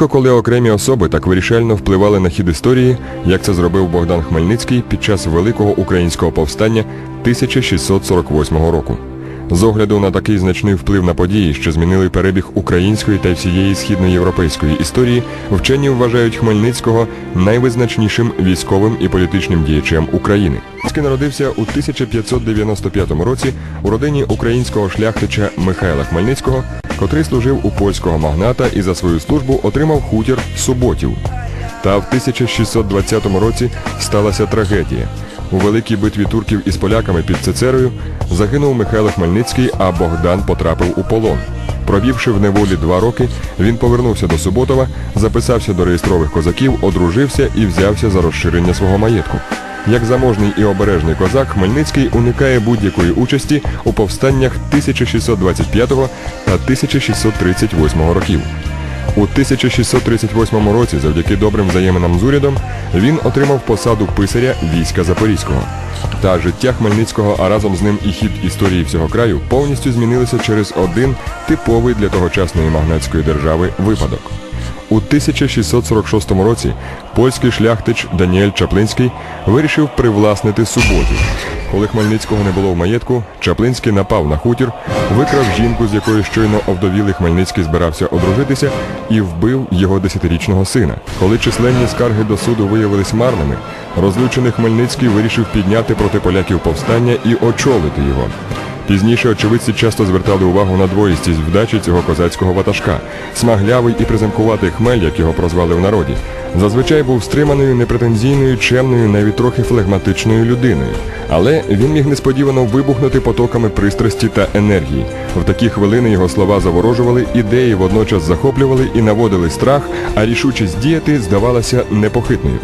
Рідко коли окремі особи так вирішально впливали на хід історії, як це зробив Богдан Хмельницький під час Великого українського повстання 1648 року. З огляду на такий значний вплив на події, що змінили перебіг української та всієї східноєвропейської історії, вчені вважають Хмельницького найвизначнішим військовим і політичним діячем України. Хмельницький народився у 1595 році у родині українського шляхтича Михайла Хмельницького, котрий служив у польського магната і за свою службу отримав хутір Суботів. Та в 1620 році сталася трагедія. У великій битві турків із поляками під Цицерою загинув Михайло Хмельницький, а Богдан потрапив у полон. Провівши в неволі два роки, він повернувся до Суботова, записався до реєстрових козаків, одружився і взявся за розширення свого маєтку. Як заможний і обережний козак, Хмельницький уникає будь-якої участі у повстаннях 1625 та 1638 років. У 1638 році, завдяки добрим взаєминам з урядом, він отримав посаду писаря війська Запорізького. Та життя Хмельницького, а разом з ним і хід історії всього краю повністю змінилися через один типовий для тогочасної магнатської держави випадок. У 1646 році польський шляхтич Даніель Чаплинський вирішив привласнити суботу. Коли Хмельницького не було в маєтку, Чаплинський напав на хутір, викрав жінку, з якою щойно овдовілий Хмельницький збирався одружитися, і вбив його десятирічного сина. Коли численні скарги до суду виявились марними, розлючений Хмельницький вирішив підняти проти поляків повстання і очолити його. Пізніше очевидці часто звертали увагу на двоїстість вдачі цього козацького ватажка. Смаглявий і приземкуватий хмель, як його прозвали в народі, зазвичай був стриманою, непретензійною, чемною, навіть трохи флегматичною людиною. Але він міг несподівано вибухнути потоками пристрасті та енергії. В такі хвилини його слова заворожували, ідеї водночас захоплювали і наводили страх, а рішучість діяти здавалася непохитною.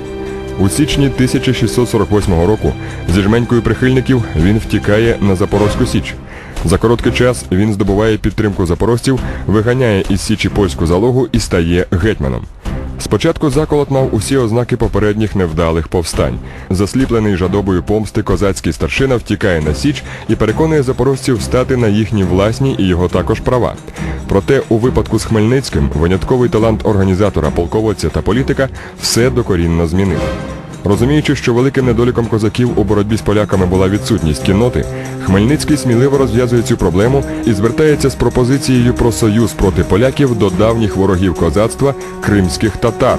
У січні 1648 року зі жменькою прихильників він втікає на Запорозьку Січ. За короткий час він здобуває підтримку запорожців, виганяє із Січі польську залогу і стає гетьманом. Спочатку заколот мав усі ознаки попередніх невдалих повстань. Засліплений жадобою помсти козацький старшина втікає на Січ і переконує запорожців стати на їхні власні і його також права. Проте у випадку з Хмельницьким винятковий талант організатора, полководця та політика все докорінно змінив. Розуміючи, що великим недоліком козаків у боротьбі з поляками була відсутність кінноти, Хмельницький сміливо розв'язує цю проблему і звертається з пропозицією про союз проти поляків до давніх ворогів козацтва кримських татар.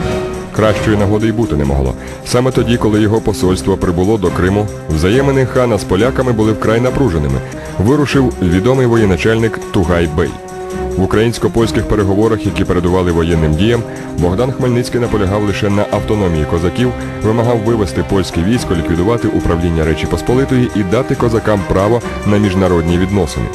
Кращої нагоди й бути не могло. Саме тоді, коли його посольство прибуло до Криму, взаємини хана з поляками були вкрай напруженими. Вирушив відомий воєначальник Тугай Бей. В українсько-польських переговорах, які передували воєнним діям, Богдан Хмельницький наполягав лише на автономії козаків, вимагав вивести польське військо, ліквідувати управління Речі Посполитої і дати козакам право на міжнародні відносини.